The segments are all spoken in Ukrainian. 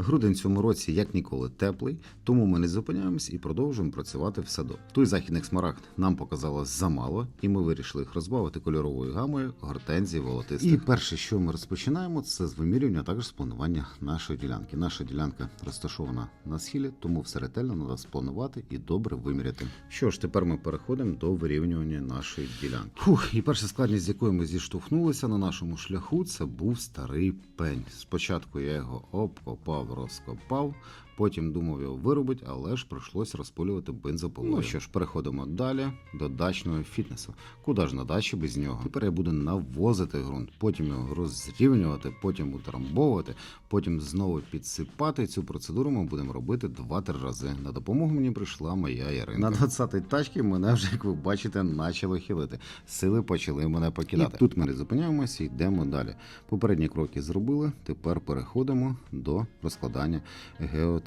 Грудень цьому році як ніколи теплий, тому ми не зупиняємось і продовжуємо працювати в саду. Той західних смарагд нам показалось замало, і ми вирішили їх розбавити кольоровою гамою гортензії волотистих. І перше, що ми розпочинаємо, це з вимірювання, а також з планування нашої ділянки. Наша ділянка розташована на схилі, тому все ретельно треба спланувати і добре виміряти. Що ж, тепер ми переходимо до вирівнювання нашої ділянки. Фух, і перша складність, з якою ми зіштовхнулися на нашому шляху, це був старий пень. Спочатку я його обкопав, розкопав. Потім думав його виробити, але ж прийшлось розпилювати бензопилою. Ну що ж, переходимо далі до дачного фітнесу. Куди ж на дачі без нього? Тепер я буду навозити ґрунт, потім його розрівнювати, потім утрамбовувати, потім знову підсипати. Цю процедуру ми будемо робити 2-3 рази. На допомогу мені прийшла моя Ярина. На 20-й тачці мене вже, як ви бачите, почало хилити. Сили почали мене покидати. І тут ми не зупиняємося, йдемо далі. Попередні кроки зробили. Тепер переходимо до розкладання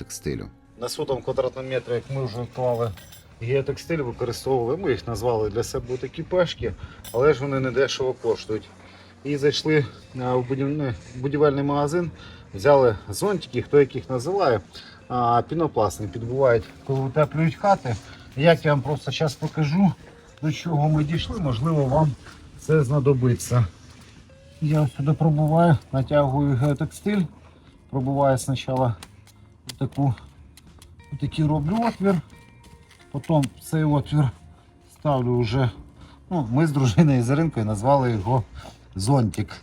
геотекстилю. На сотому квадратному метрі, як ми вже клали геотекстиль, використовували. Ми їх назвали для себе такі пешки, але ж вони не дешево коштують. І зайшли е, в будівельний магазин, взяли зонтики, хто яких називає, пінопластні підбувають, коли утеплюють хати. Як я вам просто зараз покажу, до чого ми дійшли, можливо, вам це знадобиться. Я сюди пробуваю, натягую геотекстиль, пробуваю спочатку таку Отакий роблю отвір. Потім цей отвір ставлю вже. Ну, ми з дружиною з Іринкою назвали його зонтик.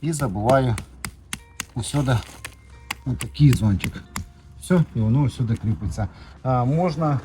І забуваю усюди такий зонтик. Все, і воно усюди кріпиться. А, можна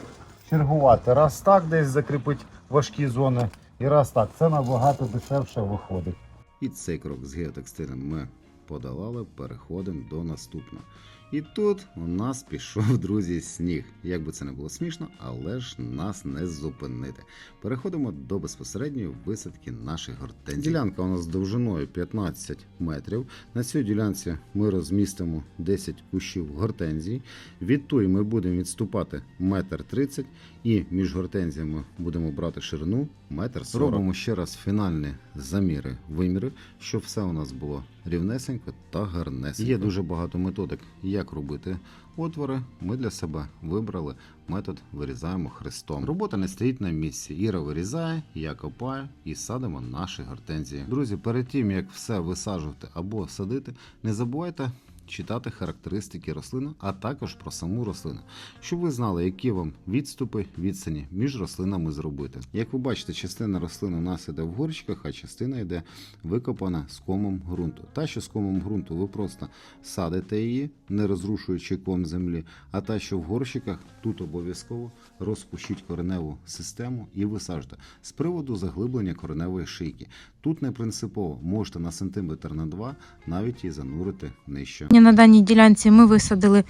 чергувати. Раз так десь закріпити важкі зони, і раз так. Це набагато дешевше виходить. І цей крок з геотекстилем ми подолали, переходимо до наступного. І тут у нас пішов, друзі, сніг. Як би це не було смішно, але ж нас не зупинити. Переходимо до безпосередньої висадки наших гортензій. Ділянка у нас довжиною 15 метрів. На цій ділянці ми розмістимо 10 кущів гортензій. Від тої ми будемо відступати метр 30 і між гортензіями будемо брати ширину метр 40. Робимо ще раз фінальні заміри, виміри, щоб все у нас було рівнесенько та гарнесенько. Є дуже багато методик, як робити отвори. Ми для себе вибрали метод вирізаємо хрестом. Робота не стоїть на місці. Іра вирізає, я копаю і садимо наші гортензії. Друзі, перед тим як все висаджувати або садити, не забувайте. Читати характеристики рослини, а також про саму рослину, щоб ви знали, які вам відступи, відстані між рослинами зробити. Як ви бачите, частина рослин у нас іде в горщиках, а частина йде викопана з комом ґрунту. Та, що з комом ґрунту, ви просто садите її, не розрушуючи ком землі, а та, що в горщиках, тут обов'язково розпущіть кореневу систему і висаджте. З приводу заглиблення кореневої шийки. Тут не принципово можете на сантиметр на два навіть і занурити нижче. На даній ділянці ми висадили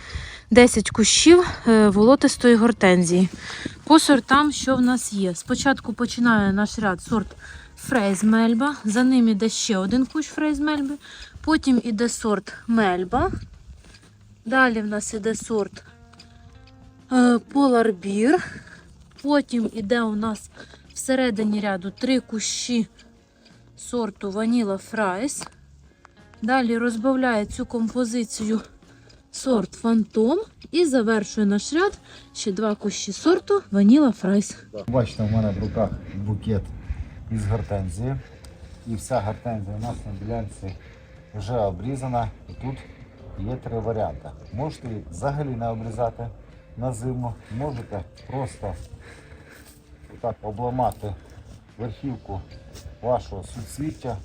10 кущів е, волотистої гортензії. По сортам, що в нас є? Спочатку починає наш ряд сорт Фрейз Мельба, за ним іде ще один кущ Фрейз Мельби, потім іде сорт Мельба. Далі в нас іде сорт Polar Beer. Потім іде у нас всередині ряду три кущі сорту Vanilla Fries. Далі розбавляє цю композицію сорт Фантом і завершує наш ряд ще два кущі сорту Ваніла Фрайс. Бачите, в мене в руках букет із гортензії. І вся гортензія у нас на ділянці вже обрізана. І тут є три варіанти. Можете її взагалі не обрізати на зиму, можете просто так обламати верхівку вашого суцвіття,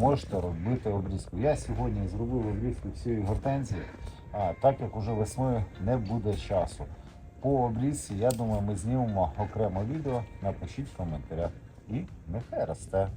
можете робити обрізку. Я сьогодні зробив обрізку всієї гортензії, а так як уже весною не буде часу. По обрізці, я думаю, ми знімемо окремо відео, напишіть в коментарях і нехай росте.